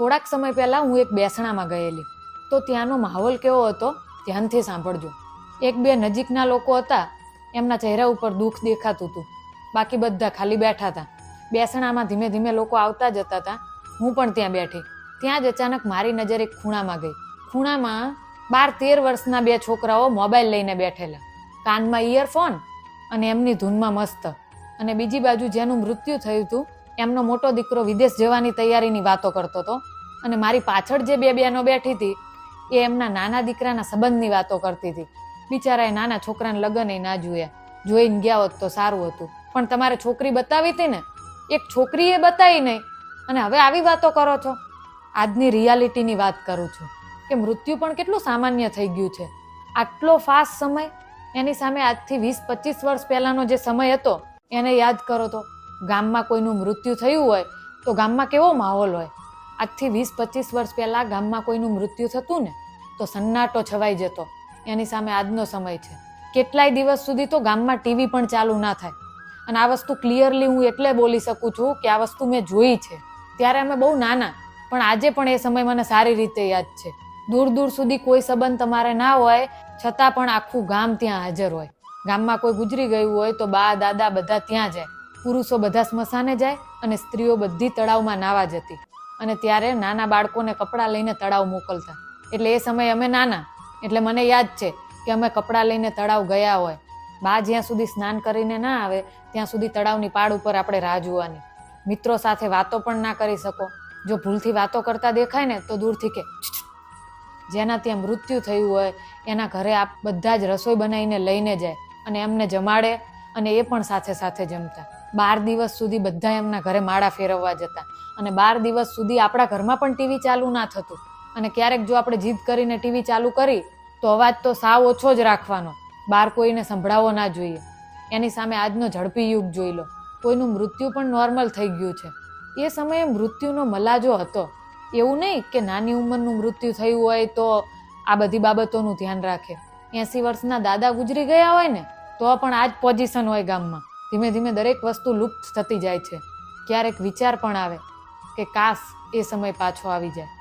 થોડાક સમય પહેલાં હું એક બેસણામાં ગયેલી. તો ત્યાંનો માહોલ કેવો હતો ધ્યાનથી સાંભળજો. એક બે નજીકના લોકો હતા, એમના ચહેરા ઉપર દુઃખ દેખાતું હતું. બાકી બધા ખાલી બેઠા હતા. બેસણામાં ધીમે ધીમે લોકો આવતા જતા હતા. હું પણ ત્યાં બેઠી. ત્યાં જ અચાનક મારી નજર એક ખૂણામાં ગઈ. ખૂણામાં બાર તેર વર્ષના બે છોકરાઓ મોબાઈલ લઈને બેઠેલા. કાનમાં ઇયરફોન અને એમની ધૂનમાં મસ્ત. અને બીજી બાજુ જેનું મૃત્યુ થયું હતું એમનો મોટો દીકરો વિદેશ જવાની તૈયારીની વાતો કરતો હતો અને મારી પાછળ જે બે બહેનો બેઠી હતી, એ એમના નાના દીકરાના સંબંધની વાતો કરતી હતી. બિચારાએ નાના છોકરાને લગ્ન ના જોયા જોઈને ગયા હોત તો સારું હતું. પણ તમારે છોકરી બતાવી હતી ને? એક છોકરીએ બતાવી નહીં. અને હવે આવી વાતો કરો છો? આજની રિયાલિટીની વાત કરું છું કે મૃત્યુ પણ કેટલું સામાન્ય થઈ ગયું છે. આટલો ફાસ્ટ સમય, એની સામે આજથી વીસ પચીસ વર્ષ પહેલાંનો જે સમય હતો, એને યાદ કરો તો. ગામમાં કોઈનું મૃત્યુ થયું હોય, તો ગામમાં કેવો માહોલ હોય? આજથી વીસ, પચીસ વર્ષ પહેલાં ગામમાં કોઈનું મૃત્યુ થતું ને, તો સન્નાટો છવાઈ જતો. એની સામે આજનો સમય છે. કેટલાય દિવસ સુધી તો ગામમાં ટીવી પણ ચાલુ ના થાય. અને આ વસ્તુ ક્લિયરલી હું એટલે બોલી શકું છું કે આ વસ્તુ મેં જોઈ છે. ત્યારે અમે બહુ નાના, પણ આજે પણ એ સમય મને સારી રીતે યાદ છે. દૂર દૂર સુધી કોઈ સંબંધ તમારે ના હોય, છતાં પણ આખું ગામ ત્યાં હાજર હોય. ગામમાં કોઈ ગુજરી ગયું હોય તો બા, દાદા બધા ત્યાં જાય. પુરુષો બધા સ્મશાને જાય અને સ્ત્રીઓ બધી તળાવમાં નાવા જતી. અને ત્યારે નાના બાળકોને કપડાં લઈને તળાવ મોકલતા. એટલે એ સમયે અમે નાના. એટલે મને યાદ છે કે અમે કપડાં લઈને તળાવ ગયા હોય. બા જ્યાં સુધી સ્નાન કરીને ના આવે, ત્યાં સુધી તળાવની પાડ ઉપર આપણે રાહ જોવાની. મિત્રો સાથે વાતો પણ ના કરી શકો. જો ભૂલથી વાતો કરતા દેખાય ને, તો દૂરથી કે. જેના ત્યાં મૃત્યુ થયું હોય, એના ઘરે આપ બધા જ રસોઈ બનાવીને લઈને જાય અને એમને જમાડે અને એ પણ સાથે સાથે જમતા. બાર દિવસ સુધી બધા એમના ઘરે માળા ફેરવવા જતા. અને બાર દિવસ સુધી આપણા ઘરમાં પણ ટીવી ચાલુ ના થતું. અને ક્યારેક જો આપણે જીદ કરીને ટીવી ચાલુ કરી, તો અવાજ તો સાવ ઓછો જ રાખવાનો. બહાર કોઈને સંભળાવો ના જોઈએ. એની સામે આજનો ઝડપી યુગ જોઈ લો. કોઈનું મૃત્યુ પણ નોર્મલ થઈ ગયું છે. એ સમયે મૃત્યુનો મલાજો હતો. એવું નહીં કે નાની ઉંમરનું મૃત્યુ થયું હોય તો આ બધી બાબતોનું ધ્યાન રાખે. એંસી વર્ષના દાદા ગુજરી ગયા હોય ને, તો પણ આ જ પોઝિશન હોય ગામમાં. ધીમે ધીમે દરેક વસ્તુ લુપ્ત થતી જાય છે. ક્યારેક વિચાર પણ આવે કે કાશ એ સમય પાછો આવી જાય.